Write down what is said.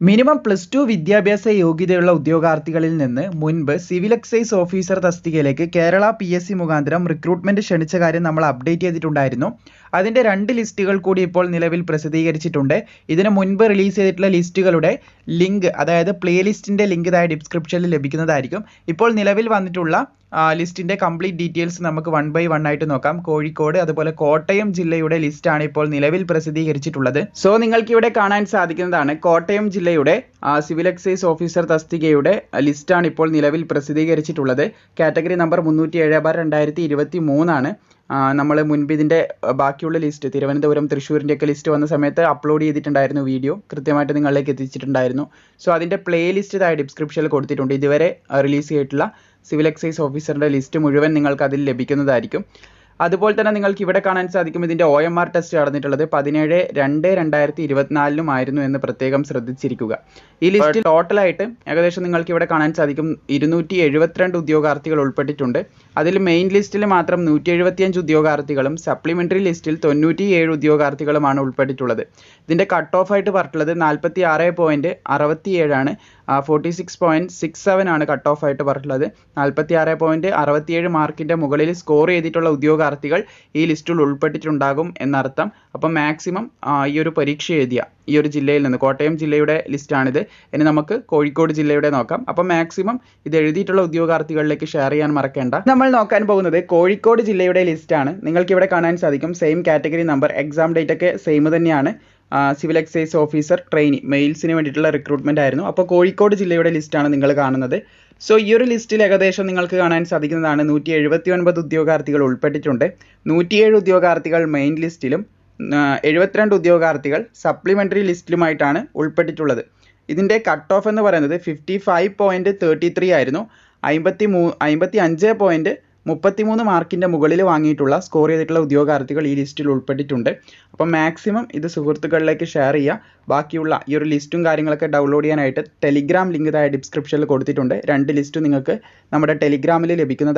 Minimum plus two വിദ്യാഭ്യാസ യോഗ്യതയുള്ള ഉദ്യോഗാർത്ഥികളിൽ നിന്ന് മുൻപ് സിവിൽ എക്സൈസ് ഓഫീസർ തസ്തികയിലേക്ക് കേരള പി എസ് സി മുഖാന്തരം റിക്രൂട്ട്മെന്റ് ക്ഷണിച്ച കാര്യം നമ്മൾ അപ്ഡേറ്റ് ചെയ്തിട്ടുണ്ടായിരുന്നു. അതിന്റെ രണ്ട് ലിസ്റ്റുകൾ കൂടി ഇപ്പോൾ നിലവിൽ പ്രസിദ്ധീകരിച്ചിട്ടുണ്ട്. ഇതിന് മുൻപ് റിലീസ് ചെയ്തിട്ടുള്ള ലിസ്റ്റുകളുടെ ലിങ്ക് അതായത് പ്ലേലിസ്റ്റിന്റെ ലിങ്ക് ഇതായ ഡിസ്ക്രിപ്ഷനിൽ ലഭിക്കുന്നതായിരിക്കും. ഇപ്പോൾ നിലവിൽ വന്നിട്ടുള്ള ലിസ്റ്റിന്റെ കംപ്ലീറ്റ് ഡീറ്റെയിൽസ് നമുക്ക് വൺ ബൈ വൺ ആയിട്ട് നോക്കാം. കോഴിക്കോട് അതുപോലെ കോട്ടയം ജില്ലയുടെ ലിസ്റ്റാണ് ഇപ്പോൾ നിലവിൽ പ്രസിദ്ധീകരിച്ചിട്ടുള്ളത്. സോ നിങ്ങൾക്ക് ഇവിടെ കാണാൻ സാധിക്കുന്നതാണ് കോട്ടയം ജില്ലയുടെ സിവിൽ എക്സൈസ് ഓഫീസർ തസ്തികയുടെ ലിസ്റ്റാണ് ഇപ്പോൾ നിലവിൽ പ്രസിദ്ധീകരിച്ചിട്ടുള്ളത്. കാറ്റഗറി നമ്പർ മുന്നൂറ്റി ഏഴ് ബാർ രണ്ടായിരത്തി ഇരുപത്തി മൂന്നാണ് നമ്മൾ മുൻപ് ഇതിന്റെ ബാക്കിയുള്ള ലിസ്റ്റ് തിരുവനന്തപുരം തൃശ്ശൂരിന്റെയൊക്കെ ലിസ്റ്റ് വന്ന സമയത്ത് അപ്ലോഡ് ചെയ്തിട്ടുണ്ടായിരുന്നു വീഡിയോ. കൃത്യമായിട്ട് നിങ്ങളിലേക്ക് എത്തിച്ചിട്ടുണ്ടായിരുന്നു. സോ അതിന്റെ പ്ലേ ലിസ്റ്റ് ഇതായി ഡിസ്ക്രിപ്ഷനിൽ കൊടുത്തിട്ടുണ്ട്. ഇതുവരെ റിലീസ് ചെയ്തിട്ടുള്ള സിവിൽ എക്സൈസ് ഓഫീസറുടെ ലിസ്റ്റ് മുഴുവൻ നിങ്ങൾക്ക് അതിൽ ലഭിക്കുന്നതായിരിക്കും. അതുപോലെ തന്നെ നിങ്ങൾക്ക് ഇവിടെ കാണാൻ സാധിക്കും ഇതിന്റെ ഒ എം ആർ ടെസ്റ്റ് നടന്നിട്ടുള്ളത് പതിനേഴ് രണ്ട് രണ്ടായിരത്തി ഇരുപത്തിനാലിലും ആയിരുന്നു എന്ന് പ്രത്യേകം ശ്രദ്ധിച്ചിരിക്കുക. ഈ ലിസ്റ്റിൽ ടോട്ടലായിട്ട് ഏകദേശം നിങ്ങൾക്ക് ഇവിടെ കാണാൻ സാധിക്കും ഇരുന്നൂറ്റി എഴുപത്തിരണ്ട് ഉദ്യോഗാർത്ഥികൾ ഉൾപ്പെട്ടിട്ടുണ്ട്. അതിൽ മെയിൻ ലിസ്റ്റിൽ മാത്രം നൂറ്റി എഴുപത്തിയഞ്ച് ഉദ്യോഗാർത്ഥികളും സപ്ലിമെന്ററി ലിസ്റ്റിൽ തൊണ്ണൂറ്റി ഏഴ് ഉദ്യോഗാർത്ഥികളുമാണ് ഉൾപ്പെട്ടിട്ടുള്ളത്. ഇതിന്റെ കട്ട് ഓഫ് ആയിട്ട് പറഞ്ഞിട്ടുള്ളത് നാൽപ്പത്തി ആറ് പോയിന്റ് അറുപത്തി ഏഴാണ് forty six point six seven ആണ് കട്ട് ഓഫ് ആയിട്ട് പറഞ്ഞിട്ടുള്ളത്. നാൽപ്പത്തി ആറ് പോയിന്റ് അറുപത്തിയേഴ് മാർക്കിന്റെ മുകളിൽ സ്കോർ ചെയ്തിട്ടുള്ള ഉദ്യോഗാർത്ഥികൾ ഈ ലിസ്റ്റിൽ ഉൾപ്പെട്ടിട്ടുണ്ടാകും എന്നർത്ഥം. അപ്പം മാക്സിമം ഈ ഒരു പരീക്ഷ എഴുതിയ ഈ ഒരു ജില്ലയിൽ നിന്ന് കോട്ടയം ജില്ലയുടെ ലിസ്റ്റാണിത് ഇനി നമുക്ക് കോഴിക്കോട് ജില്ലയുടെ നോക്കാം. അപ്പം മാക്സിമം ഇത് എഴുതിയിട്ടുള്ള ഉദ്യോഗാർത്ഥികളിലേക്ക് ഷെയർ ചെയ്യാൻ മറക്കേണ്ട. നമ്മൾ നോക്കാൻ പോകുന്നത് കോഴിക്കോട് ജില്ലയുടെ ലിസ്റ്റാണ് നിങ്ങൾക്ക് ഇവിടെ കാണാൻ സാധിക്കും. Same category number exam date ഒക്കെ സെയിം തന്നെയാണ്. സിവിൽ എക്സൈസ് ഓഫീസർ ട്രെയിനി മെയിൽസിന് വേണ്ടിയിട്ടുള്ള റിക്രൂട്ട്മെന്റ് ആയിരുന്നു. അപ്പോൾ കോഴിക്കോട് ജില്ലയുടെ ലിസ്റ്റാണ് നിങ്ങൾ കാണുന്നത്. സോ ഈ ഒരു ലിസ്റ്റിൽ ഏകദേശം നിങ്ങൾക്ക് കാണാൻ സാധിക്കുന്നതാണ് നൂറ്റി എഴുപത്തി ഒൻപത് ഉദ്യോഗാർത്ഥികൾ ഉൾപ്പെട്ടിട്ടുണ്ട്. നൂറ്റിയേഴ് ഉദ്യോഗാർത്ഥികൾ മെയിൻ ലിസ്റ്റിലും എഴുപത്തിരണ്ട് ഉദ്യോഗാർത്ഥികൾ സപ്ലിമെന്ററി ലിസ്റ്റിലുമായിട്ടാണ് ഉൾപ്പെട്ടിട്ടുള്ളത്. ഇതിന്റെ കട്ട് ഓഫ് എന്ന് പറയുന്നത് fifty five point thirty three ആയിരുന്നു. അമ്പത്തി മൂ അമ്പത്തി അഞ്ച് പോയിന്റ് മുപ്പത്തിമൂന്ന് മാർക്കിന്റെ മുകളിൽ വാങ്ങിയിട്ടുള്ള സ്കോർ ചെയ്തിട്ടുള്ള ഉദ്യോഗാർത്ഥികൾ ഈ ലിസ്റ്റിൽ ഉൾപ്പെട്ടിട്ടുണ്ട്. അപ്പം മാക്സിമം ഇത് സുഹൃത്തുക്കളിലേക്ക് ഷെയർ ചെയ്യുക. ബാക്കിയുള്ള ഈ ഒരു ലിസ്റ്റും കാര്യങ്ങളൊക്കെ ഡൗൺലോഡ് ചെയ്യാനായിട്ട് ടെലിഗ്രാം ലിങ്ക് താഴെ ഡിസ്ക്രിപ്ഷനിൽ കൊടുത്തിട്ടുണ്ട്. രണ്ട് ലിസ്റ്റും നിങ്ങൾക്ക് നമ്മുടെ ടെലിഗ്രാമിൽ ലഭിക്കുന്നത്